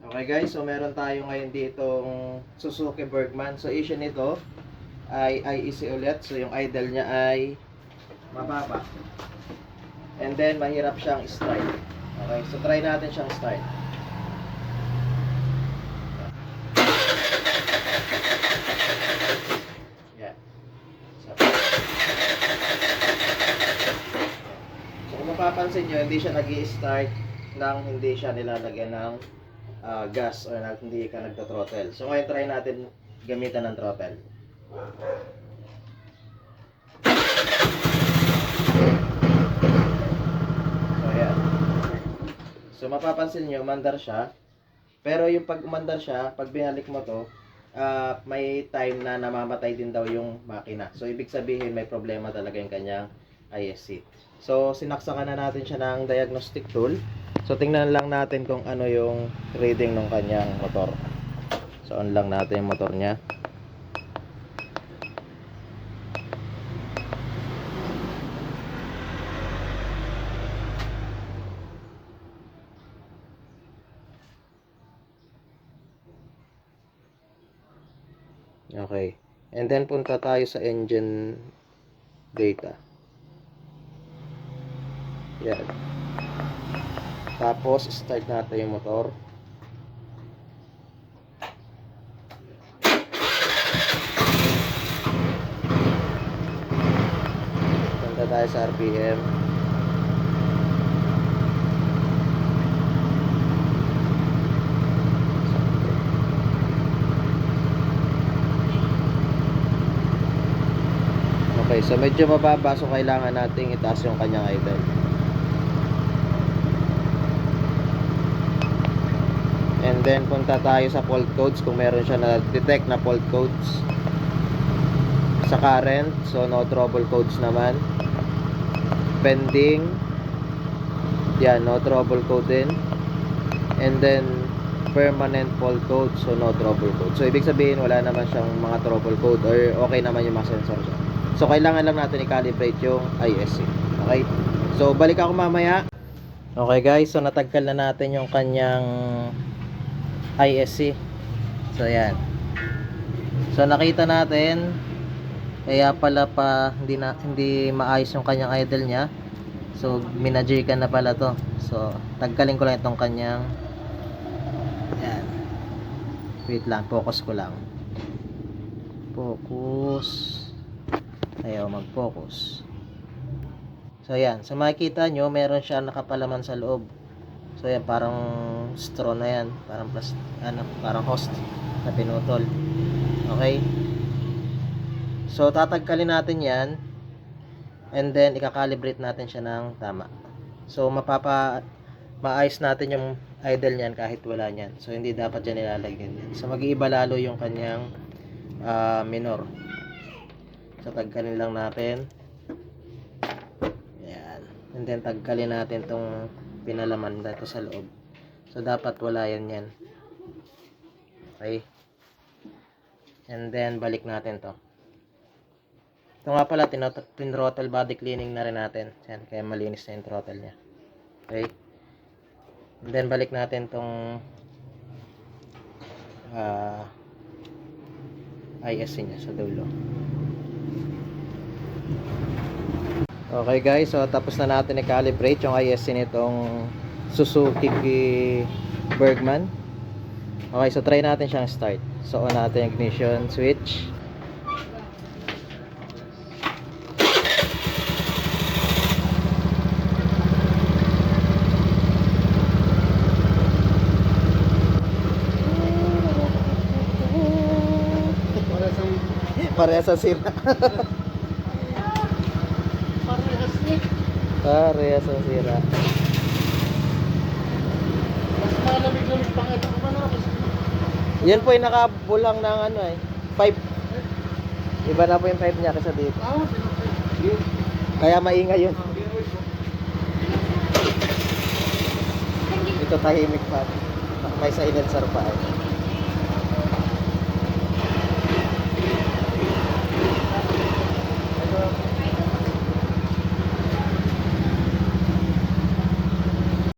Okay guys, so meron tayo ngayon ditong Suzuki Bergman. So issue nito ay IEC ulit. So yung idle niya ay mababa. And then mahirap siyang start. Okay, so try natin siyang start. Yeah. So, kung mapapansin nyo, hindi siya nag start nang hindi siya nilalagyan ng ah, gas or hindi ka nagto-throttle. So ngayon try natin gamitan ng throttle. So ayan. So mapapansin nyo, mandar siya. Pero yung pag umandar siya, pag binalik mo to, ah, may time na namamatay din daw yung makina. So ibig sabihin may problema talaga yung kanyang ISC. So sinaksakan na natin siya ng diagnostic tool. So tingnan lang natin kung ano yung reading ng kanyang motor. So on lang natin yung motor niya. Okay. And then punta tayo sa engine data. Yan. Tapos start natin yung motor. Punta tayo sa RPM. Okay, so medyo mababa so kailangan nating itaas yung kanyang idle. And then punta tayo sa fault codes kung meron siya na detect na fault codes. Sa current, so no trouble codes naman. Pending. Yan, no trouble code din. And then permanent fault code, so no trouble code. So ibig sabihin wala naman siyang mga trouble code or okay naman yung mga sensor niya. So kailangan lang natin i-calibrate yung ISC. Okay? So balik ako mamaya. Okay guys, so natagkal na natin yung kanyang ISC. So yan. So nakita natin kaya pala pa hindi na hindi maayos yung kanyang idle niya. So minajirkan na pala to. So tagkalin ko lang itong kanyang yan. Wait lang, focus ko lang. Focus. Ayaw mag-focus. So yan, so makikita nyo meron siya nakapalaman sa loob. So yan parang straw na yan, parang plus ano, parang host na pinutol. Okay? So tatagkalin natin 'yan and then ikakalibrate natin siya ng tama. So mapapa maayos natin yung idle niyan kahit wala niyan. So hindi dapat yan nilalagyan din. So mag-iiba lalo yung kanyang ah, minor. So tagkalin lang natin. Yan. And then tagkalin natin tong pinalaman dito sa loob. So dapat wala yan yan. Okay. And then balik natin to. Ito nga pala, tin-throttle body cleaning na rin natin. Yan, kaya malinis na yung throttle niya. Okay. And then balik natin tong ah ISC niya sa dulo. Okay guys, so tapos na natin i-calibrate yung ISC nitong Suzuki Bergman. Okay, so try natin siyang start. So on natin yung ignition switch. Parehas sa sira. Parehas sa sira. Mas malamig-lamig pa ito ka na. Yan po yung nakabulang ng ano eh. Pipe. Iba na po yung pipe niya kaysa dito. Kaya maingay yun. Ito tahimik pa. May silencer pa eh.